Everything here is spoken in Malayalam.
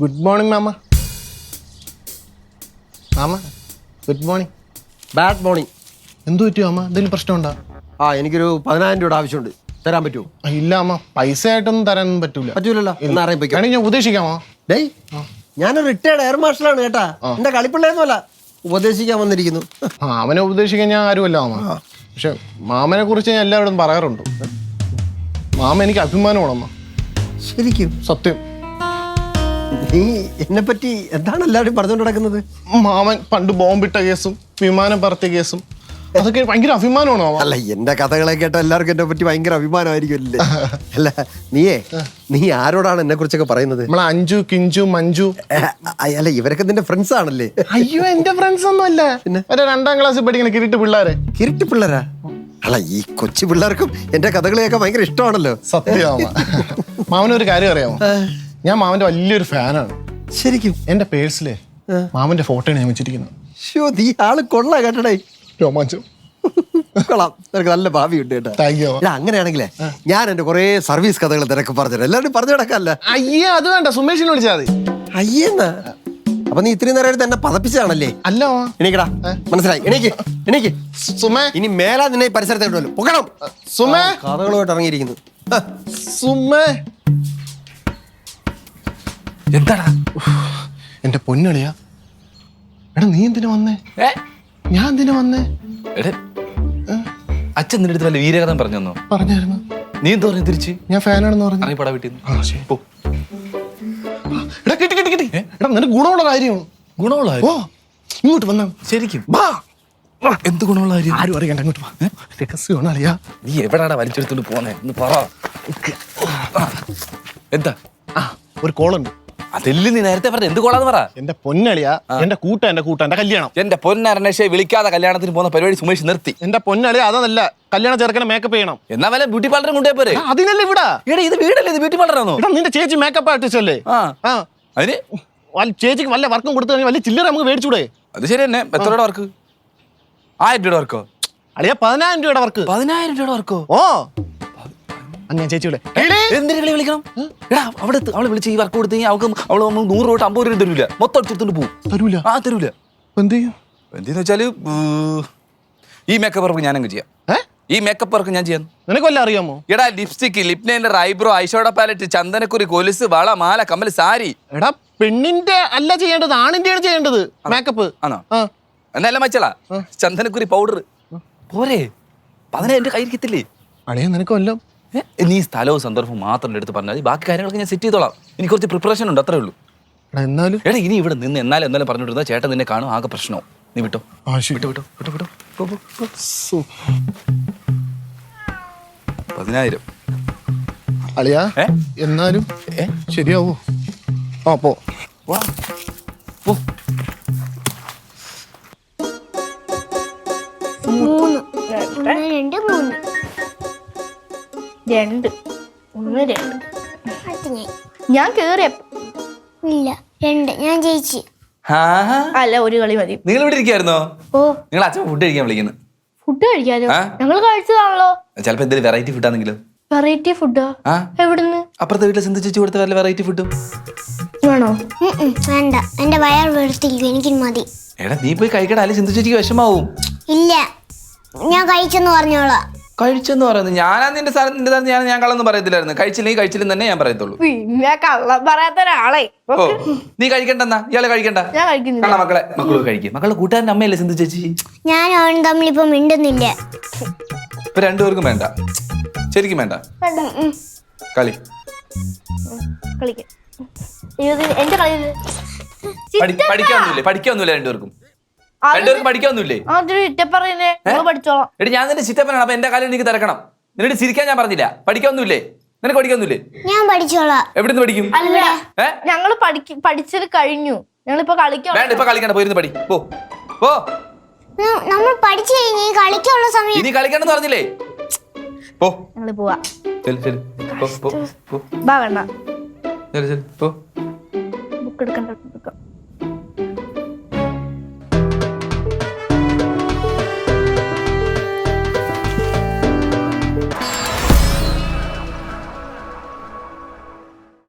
ഗുഡ് മോർണിംഗ് മാമ. മാമ ഗുഡ് മോർണിംഗ് ബാഡ് മോർണിംഗ് എന്തു പറ്റിയോ അമ്മ എന്തെങ്കിലും പ്രശ്നമുണ്ടോ? ആ എനിക്കൊരു പതിനായിരം രൂപയുടെ ആവശ്യമുണ്ട്. തരാൻ പറ്റുമോ? ആ, ഇല്ല അമ്മ പൈസ ആയിട്ടൊന്നും തരാനൊന്നും പറ്റൂല. പറ്റൂലല്ലോ. എന്നാ അറിയിപ്പിക്കാം വേണമെങ്കിൽ ഞാൻ ഉപദേശിക്കാമോ? ഡേയ് ഞാനൊരു റിട്ടയർഡ് എയർ മാർഷലാണ് കേട്ടാ. എന്റെ കളിപ്പിള്ളയൊന്നുമല്ല ഉപദേശിക്കാൻ വന്നിരിക്കുന്നു. ആ അവനെ ഉപദേശിക്കാൻ ഞാൻ ആരുമല്ല മാമ. പക്ഷെ മാമനെ കുറിച്ച് ഞാൻ എല്ലാവരും പറയാറുണ്ട്. മാമ എനിക്ക് അഭിമാനമാണ് അമ്മ ശരിക്കും? സത്യം. നീ എന്നെ പറ്റി എന്താണ് എല്ലാവരും പറഞ്ഞുകൊണ്ട് നടക്കുന്നത്? മാമൻ പണ്ട് ബോംബിട്ട കേസും വിമാനം പറത്തിയ കേസും അതൊക്കെ ഭയങ്കര അഭിമാനമാണ് അല്ല എന്റെ കഥകളെ കേട്ട എല്ലാവർക്കും എന്നെ പറ്റി ഭയങ്കര അഭിമാനമായിരിക്കുമല്ലേ? അല്ല നീയേ നീ ആരോടാണ് എന്നെ കുറിച്ചൊക്കെ പറയുന്നത്? നമ്മളെ അഞ്ചു കിഞ്ചു മഞ്ജു. അല്ല ഇവരൊക്കെ നിന്റെ ഫ്രണ്ട്സ് ആണല്ലേ? അയ്യോ എന്റെ ഫ്രണ്ട്സ് ഒന്നും അല്ല പിന്നെ രണ്ടാം ക്ലാസ്സിൽ പഠിക്കുന്ന കിരീട്ട് പിള്ളേരെ. കിരിട്ട് പിള്ളേരാ? അല്ല ഈ കൊച്ചു പിള്ളേർക്കും എന്റെ കഥകളെയൊക്കെ ഭയങ്കര ഇഷ്ടമാണല്ലോ. സത്യമാമ മാമനൊരു കാര്യം അറിയാമോ? ഞാൻ മാമന്റെ വലിയൊരു ഫാനാണ്. ശരിക്കും? എന്റെ പേഴ്സിലെ മാമന്റെ ഫോട്ടോയാണ് ഞാൻ വെച്ചിരിക്കുന്നത്. ഷോ നീ ആൾ കൊള്ളാ കേട്ടടേ രോമാഞ്ചം. കൊള്ളാം. നിനക്ക് നല്ല ഭാവിയുണ്ട് കേട്ടോ. താങ്ക് യു എടാ അങ്ങനെയാണെങ്കിലേ ഞാൻ എന്റെ കുറെ സർവീസ് കഥകൾ നിനക്ക് പറഞ്ഞു എല്ലാവരും പറഞ്ഞു കിടക്കല്ല അയ്യേ അത് വേണ്ട. സുമേഷിനെ വിളിച്ചാൽ മതി. അയ്യെന്നാ അപ്പൊ നീ ഇത്രയും നേരം തന്നെ പതപ്പിച്ചതാണല്ലേ? അല്ലോ. എണീക്കടാ. മനസ്സിലായി? എണീക്ക്. എണീക്ക്. സുമേ. ഇനി മേലാ നിന്നെ ഈ പരിസരത്ത് കിട്ടുമല്ലോ പൊക്കണം. സുമേ. കഥകളുമായിട്ട് ഇറങ്ങിയിരിക്കുന്നു. സുമേ. എന്താടാ? എന്റെ പൊന്നളിയാ. എടാ നീ എന്തിനു വന്നേ? ഏ? ഞാൻ എന്തിനു വന്നേ? എടേ അച്ഛൻ നിന്റെ അടുത്ത് വല്ല വീരകഥം പറഞ്ഞു തന്നോ പറഞ്ഞായിരുന്നു. നീ എന്താ പറഞ്ഞു തിരിച്ച്? ഞാൻ ഫാനാണെന്ന് പറഞ്ഞു. ഇറങ്ങി പടാ വീട്ടിൽ ആ, പോ. എടാ കിട്ടി കിട്ടി കിട്ടി. എടാ നിന്റെ ഗുണമുള്ള കാര്യം ഗുണമുള്ള ഓ ഇങ്ങോട്ട് വന്നാ ശരിക്കും? വാ. എന്ത് ഗുണമുള്ള കാര്യം? ആരും അറിയണ്ട അങ്ങോട്ട് വാ. രഹസ്യമാണ് അറിയാ. നീ എവിടാടാ വലിച്ചെടുത്തോണ്ട് പോന്നെ? ഒന്ന് പറ. എന്താ? ആ ഒരു കോളുണ്ട്. അതിൽ നീ നേരത്തെ പറഞ്ഞ എന്ത് കൊള്ളാന്ന് പറ. എന്റെ പൊന്നളിയാ എന്റെ കൂട്ട എന്റെ കൂട്ട എന്റെ കല്യാണം. എന്റെ പൊന്നരണേഷെ വിളിക്കാതെ കല്യാണത്തിന് പോകുന്ന പരിപാടി സുമേഷ് നിർത്തി. എന്റെ പൊന്നളിയ അതല്ല കല്യാണ ചെറുക്കനെ മേക്കപ്പ് ചെയ്യണം. എന്നാ വല്ല ബ്യൂട്ടി പാർലറും കൊണ്ടുപോയി പോരെ. അതിനല്ലേ ഇവിടെ? എടാ ഇത് വീടല്ലേ ഇത് ബ്യൂട്ടി പാർലറാണോ എടാ നിന്റെ ചേച്ചി മേക്കപ്പ് ആർട്ടിസ്റ്റ് അല്ലേ? ആ. അതിന്? വല്ല- ചേച്ചിക്ക് വല്ല വർക്കും കൊടുത്തു വലിയ ചില്ലറ നമുക്ക് മേടിച്ചൂടെ? അത് ശരി തന്നെ. എത്ര രൂപ വർക്ക് ആയിരം രൂപയുടെ വർക്കോ അളിയ പതിനായിരം രൂപയുടെ വർക്ക് പതിനായിരം രൂപയുടെ വർക്കോ ഓ. അങ്ങനെ ചേച്ചിയുടെ എന്തിനു കളി എടാ അവിടെ അവളെ വിളിച്ച് ഈ വർക്ക് കൊടുത്ത് കഴിഞ്ഞാൽ അവൾക്ക് അവൾ നമ്മൾ നൂറ് രൂപ അമ്പത് രൂപ തരൂല. മൊത്തം എടുത്തോണ്ട് പോകും തരൂല? ആ തരൂല. എന്ത് ചെയ്യും? എന്തെന്ന് വെച്ചാൽ ഈ മേക്കപ്പ് വർക്ക് ഞാനങ്ങ് ചെയ്യാം. ഈ മേക്കപ്പ് വർക്ക് ഞാൻ ചെയ്യാം. നിനക്ക് വല്ല അറിയാമോ? എടാ lipstick lip liner eyebrow eyeshadow palette ചന്ദനക്കുറി കൊലുസ് വള മാല കമ്മൽ സാരി. എടാ പെണ്ണിന്റെ അല്ല ചെയ്യേണ്ടത് ആണിന്റെയാണ് ചെയ്യേണ്ടത് മേക്കപ്പ് ആണോ? എന്നല്ല എന്നാലും മച്ചളാ ചന്ദനക്കുരി പൗഡർ പോരെ പതിനെ എന്റെ കയ്യിരിക്കത്തില്ലേ അളിയ നിനക്ക് വല്ലതും ഏ, നീ സ്ഥലവും സന്ദർഭവും മാത്രം എടുത്ത് പറഞ്ഞാൽ മതി. ബാക്കി കാര്യങ്ങളൊക്കെ ഞാൻ സെറ്റ് ചെയ്തോളാം. എനിക്ക് കുറച്ച് പ്രിപ്പറേഷൻ ഉണ്ട് അത്രേ ഉള്ളൂ. എടാ എന്നാലും? എടാ ഇനി ഇവിടെ നിന്ന് എന്നാലും എന്നാലും പറഞ്ഞിട്ടിരുന്ന ചേട്ടൻ നിന്നെ കാണും ആകെ പ്രശ്നവും. നീ വിട്ടോ? വിട്ടോ വിട്ടോ വിട്ടോ വിട്ടോ. പോ, പോ, പോ. സു. പതിനായിരം. അളിയാ എന്നാലും? ശരിയാവോ? ആ പോ. വാ. പോ. രണ്ട്. ഒന്ന് രണ്ട്. ഞാൻ ഞാൻ കേറിയ ഇല്ല രണ്ട്. ഞാൻ ജയിച്ചു. ആ അല്ല ഒരു കളി മതി. നിങ്ങൾ ഇവിടെ ഇരിക്കായിരുന്നോ? ഓ. നിങ്ങൾ അച്ഛൻ ഫുഡ് കഴിക്കാൻ വിളിക്കുന്നു. ഫുഡ് കഴിക്കാനോ? ആ? ഞങ്ങൾ കഴിച്ചതാണല്ലോ. ചിലപ്പോ എന്തെങ്കിലും വെറൈറ്റി ഫുഡ് ആണെങ്കിലും. വെറൈറ്റി ഫുഡാ ആ? എവിടുന്ന്? അപ്പുറത്തെ വീട്ടിൽ സിന്ധു ചേച്ചി കൊടുത്ത വല്ല വെറൈറ്റി ഫുഡും വേണോ? ഉം ഉം, വേണ്ട. എന്റെ വയർ വെറുത്തിരിക്കും എനിക്ക് മതി. എടാ നീ പോയി കഴിക്കടാ. അല്ലെങ്കിൽ സിന്ധു ചേച്ചിക്ക് വിഷമാവും. ഇല്ല. ഞാൻ കഴിച്ചെന്ന് പറഞ്ഞോളാം. കഴിച്ചെന്ന് പറയുന്നത് ഞാനാ നിന്റെ സ്ഥലം നിന്റെ സ്ഥലത്ത് ഞാൻ ഞാൻ കള്ളൊന്നും പറയത്തില്ലായിരുന്നു. കഴിച്ചില്ലെങ്കിൽ കഴിച്ചില്ലെന്ന് തന്നെ ഞാൻ പറയത്തുള്ളൂ. പിന്നെ കള്ളം പറയാത്ത ഒരാളെ. ഓ നീ കഴിക്കണ്ടെന്നാ ഇയാളെ കഴിക്കണ്ട. ഞാൻ കഴിക്കുന്നില്ല. കള്ള മക്കളെ മക്കൾ കഴിക്കും. മക്കളെ കൂട്ടുകാരന്റെ അമ്മയല്ലേ സിന്ധു ചേച്ചി? ഞാൻ അവൻ തമ്മിൽ ഇപ്പൊ മിണ്ടുന്നില്ല. ഇപ്പൊ രണ്ടുപേർക്കും വേണ്ട. ശരിക്കും വേണ്ട. വേണ്ട. ഉം, കളി. കളിക്കാം. ഇത് എന്റെ കളി. പഠി- പഠിക്കാനൊന്നുമില്ലേ. പഠിക്കാനൊന്നുമില്ല രണ്ടുപേർക്കും. രണ്ടുപേർക്കും പഠിച്ചോളാം. എടി ഞാൻ നിന്റെ ചിറ്റപ്പനാണ് അപ്പൊ എന്റെ കാലം എനിക്ക് തിരക്കണം. നിന്നോട് ചിരിക്കാൻ ഞാൻ പറഞ്ഞില്ല. പഠിക്കാനൊന്നുമില്ലേ? നിനക്ക് പഠിക്കാനൊന്നുമില്ലേ? ഞാൻ പഠിച്ചോളാം. എവിടുന്ന് പഠിക്കും? ഞങ്ങൾ പഠിച്ചത് കഴിഞ്ഞു. ഞങ്ങളിപ്പോ കളിക്കാം വേണ്ട ഇപ്പൊ കളിക്കണ്ട പോയിരുന്ന് പഠി. പോ. പോ. നമ്മൾ പഠിച്ചു കഴിഞ്ഞ് കളിക്കാനുള്ള സമയം. ഇനി കളിക്കണ്ടെന്ന് പറഞ്ഞില്ലേ? പോ. ഞങ്ങൾ പോവാ. ശരി ശരി പോ പോ പോ. ബാ വേണ്ട. ശരി പോ. ബുക്ക് എടുക്കണ്ട.